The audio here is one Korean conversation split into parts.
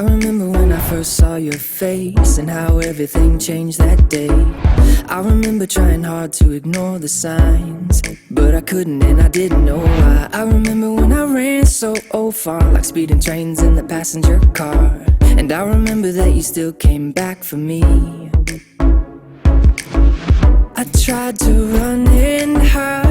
I remember when I first saw your face and how everything changed that day. I remember trying hard to ignore the signs, but I couldn't and I didn't know why. I remember when I ran so oh far, like speeding trains in the passenger car. And I remember that you still came back for me. I tried to run and hide,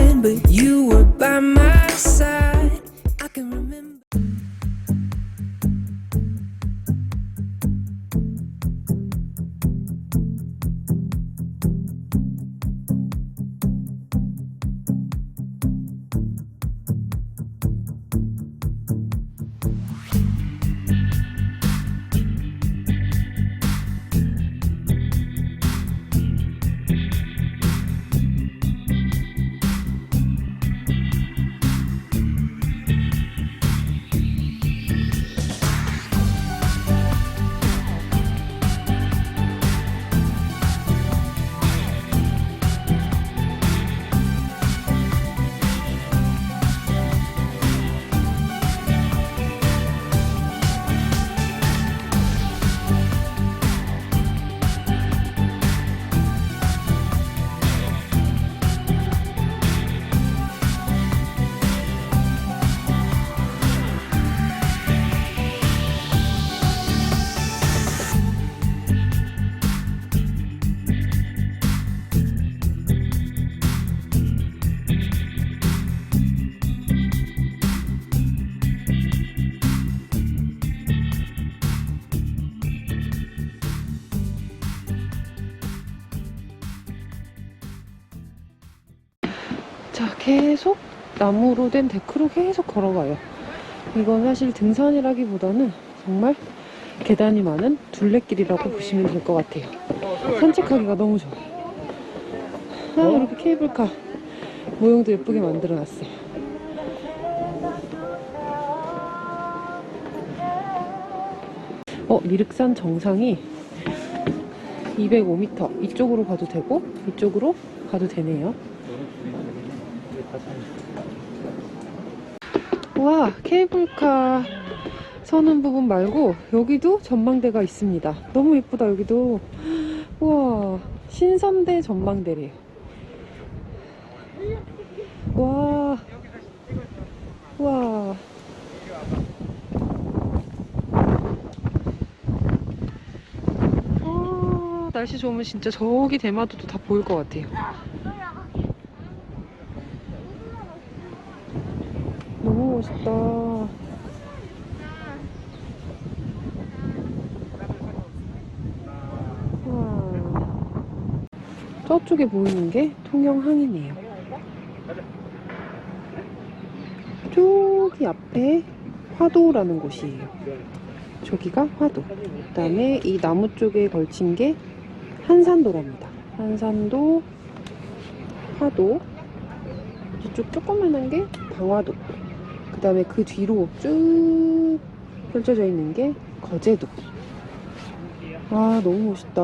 나무로 된 데크로 계속 걸어가요. 이건 사실 등산이라기보다는 정말 계단이 많은 둘레길이라고 보시면 될 것 같아요. 산책하기가 너무 좋아요. 아, 이렇게 케이블카 모형도 예쁘게 만들어 놨어요. 어, 미륵산 정상이 205m. 이쪽으로 가도 되고, 이쪽으로 가도 되네요. 와 케이블카 서는 부분 말고 여기도 전망대가 있습니다 너무 예쁘다 여기도 우와 신선대 전망대래요 와 와. 아, 날씨 좋으면 진짜 저기 대마도도 다 보일 것 같아요. 너무 멋있다. 와. 저쪽에 보이는 게 통영항이네요. 저기 앞에 화도라는 곳이에요. 저기가 화도. 그 다음에 이 나무 쪽에 걸친 게 한산도랍니다. 한산도, 화도. 이쪽 조그만한 게 방화도. 그 다음에 그 뒤로 쭉 펼쳐져 있는 게 거제도. 아, 너무 멋있다.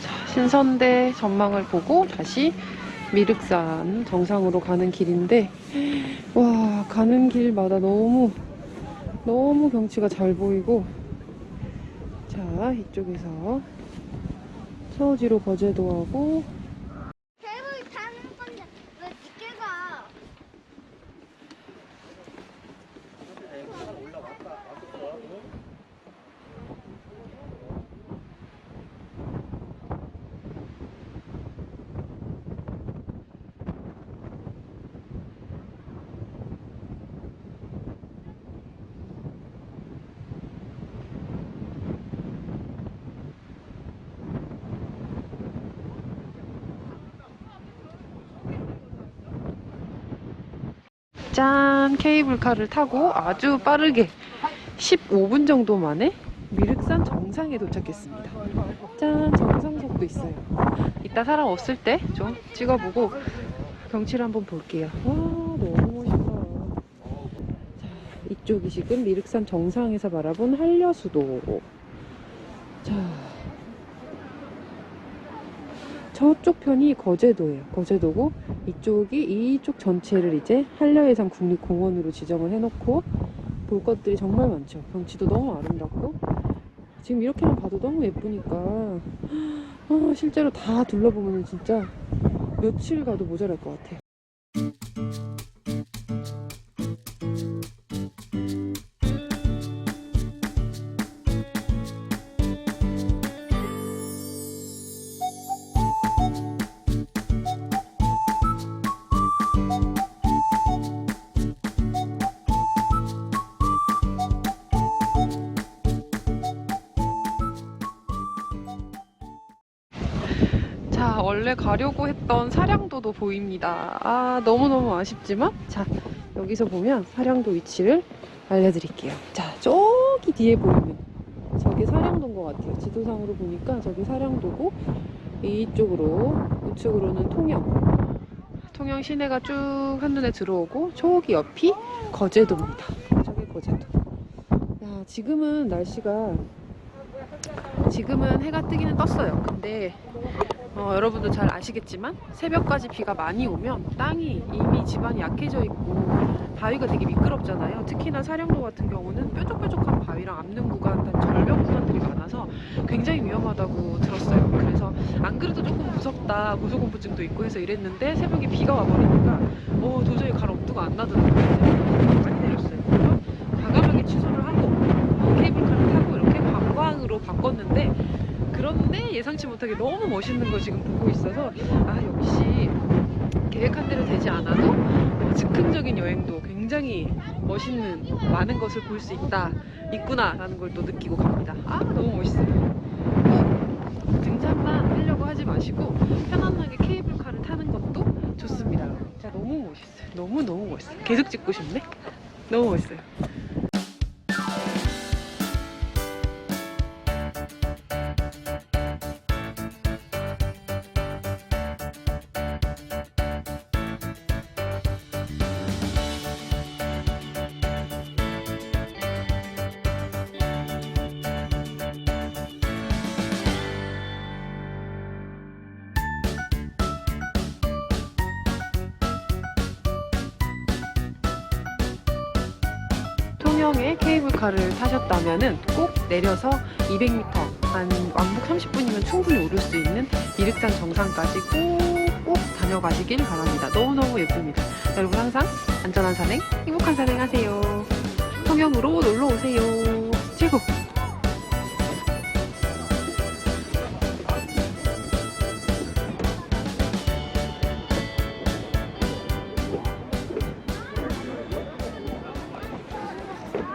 자, 신선대 전망을 보고 다시 미륵산 정상으로 가는 길인데, 와, 가는 길마다 너무, 너무 경치가 잘 보이고, 자, 이쪽에서 서지로 거제도하고, 개불 타는 건데 왜 늦게 가? 짠! 케이블카를 타고 아주 빠르게 15분 정도 만에 미륵산 정상에 도착했습니다. 짠! 정상석도 있어요. 이따 사람 없을 때 좀 찍어보고 경치를 한번 볼게요. 와, 너무 멋있다. 자, 이쪽이 지금 미륵산 정상에서 바라본 한려수도. 자, 저쪽 편이 거제도예요. 거제도고 이쪽이 이쪽 전체를 이제 한려해상 국립공원으로 지정을 해놓고 볼 것들이 정말 많죠. 경치도 너무 아름답고 지금 이렇게만 봐도 너무 예쁘니까 아, 실제로 다 둘러보면 진짜 며칠 가도 모자랄 것 같아요. 자, 원래 가려고 했던 사량도도 보입니다. 아, 너무너무 아쉽지만, 자, 여기서 보면 사량도 위치를 알려드릴게요. 자, 저기 뒤에 보이는 저게 사량도인 것 같아요. 지도상으로 보니까 저기 사량도고, 이쪽으로, 우측으로는 통영. 통영 시내가 쭉 한눈에 들어오고, 저기 옆이 거제도입니다. 저기 거제도. 야, 지금은 날씨가, 지금은 해가 뜨기는 떴어요. 근데 어, 여러분도 잘 아시겠지만 새벽까지 비가 많이 오면 땅이 이미 지반이 약해져 있고 바위가 되게 미끄럽잖아요. 특히나 사령도 같은 경우는 뾰족뾰족한 바위랑 앞는 구간, 단 절벽 구간들이 많아서 굉장히 위험하다고 들었어요. 그래서 안 그래도 조금 무섭다, 고소공포증도 있고 해서 이랬는데 새벽에 비가 와버리니까 어, 도저히 갈 엄두가 안 나더라고요. 그래서 많이 내렸어요. 그래서 과감하게 취소를 하고 어, 케이블카를 타고 이렇게 관광으로 바꿨는데 못하게 너무 멋있는 거 지금 보고 있어서 아 역시 계획한 대로 되지 않아도 즉흥적인 여행도 굉장히 멋있는 많은 것을 볼 수 있다 있구나 라는 걸 또 느끼고 갑니다. 아 너무 멋있어요. 등산만 하려고 하지 마시고 편안하게 케이블카를 타는 것도 좋습니다. 진짜 너무 멋있어요. 너무 너무 멋있어요. 계속 찍고 싶네. 너무 멋있어요. 통영에 케이블카를 타셨다면은 꼭 내려서 200m 한 왕복 30분이면 충분히 오를 수 있는 미륵산 정상까지 꼭꼭 다녀가시길 바랍니다. 너무너무 예쁩니다. 여러분 항상 안전한 산행, 행복한 산행 하세요. 통영으로 놀러 오세요. 최고!